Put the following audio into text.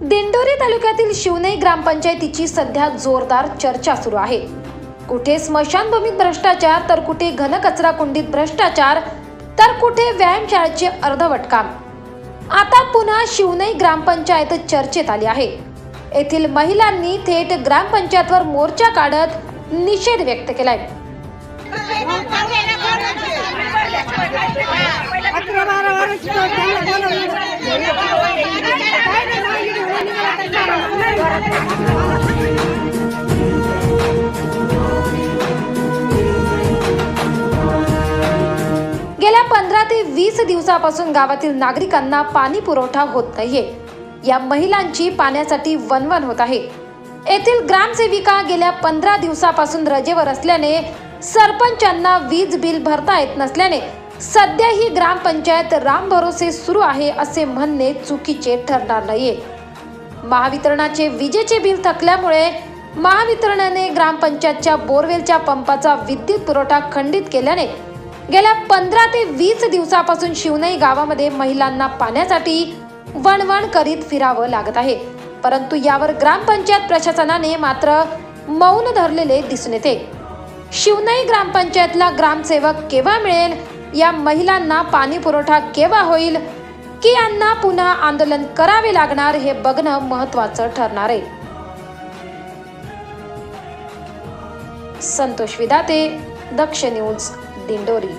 दिंडोरी तालुक्यातील शिवनई ग्रामपंचायतीची सध्या जोरदार चर्चा सुरू आहे. कुठे स्मशानभूमीत भ्रष्टाचार तर कुठे घनकचरा कुंडीत भ्रष्टाचार तर कुठे व्यायामशाळेचे अर्धवट काम आता पुन्हा शिवनई ग्रामपंचायत चर्चेत आली आहे. येथील महिलांनी थेट ग्रामपंचायतवर मोर्चा काढत निषेध व्यक्त केलाय. गेल्या पंधरा ते वीस दिवसापासून गावातील नागरिकांना पाणी पुरवठा होत नाहीये. या महिलांची पाण्यासाठी वनवन होत आहे. येथील ग्रामसेविका गेल्या पंधरा दिवसापासून रजेवर असल्याने सरपंचांना वीज बिल भरता येत नसल्याने सध्या ही ग्रामपंचायत राम भरोसे सुरू आहे असे म्हणणे चुकीचे ठरणार नाहीये. महावितरणाचे विजेचे बिल थकल्यामुळे महावितरणाने ग्रामपंचायतच्या बोरवेलच्या पंपाचा विद्युत पुरवठा खंडित केल्याने गेल्या पंधरा ते वीस दिवसापासून शिवनई गावामध्ये महिलांना पाण्यासाठी वणवण करीत फिरावं लागत आहे. परंतु यावर ग्रामपंचायत प्रशासनाने मात्र मौन धरलेले दिसून येते. शिवनई ग्रामपंचायतला ग्रामसेवक केव्हा मिळेल? या महिलांना पाणी पुरवठा केव्हा होईल? की यांना पुन्हा आंदोलन करावे लागणार हे बघणं महत्वाचं ठरणार आहे. संतोष विदाते दक्ष न्यूज. દિંડોરી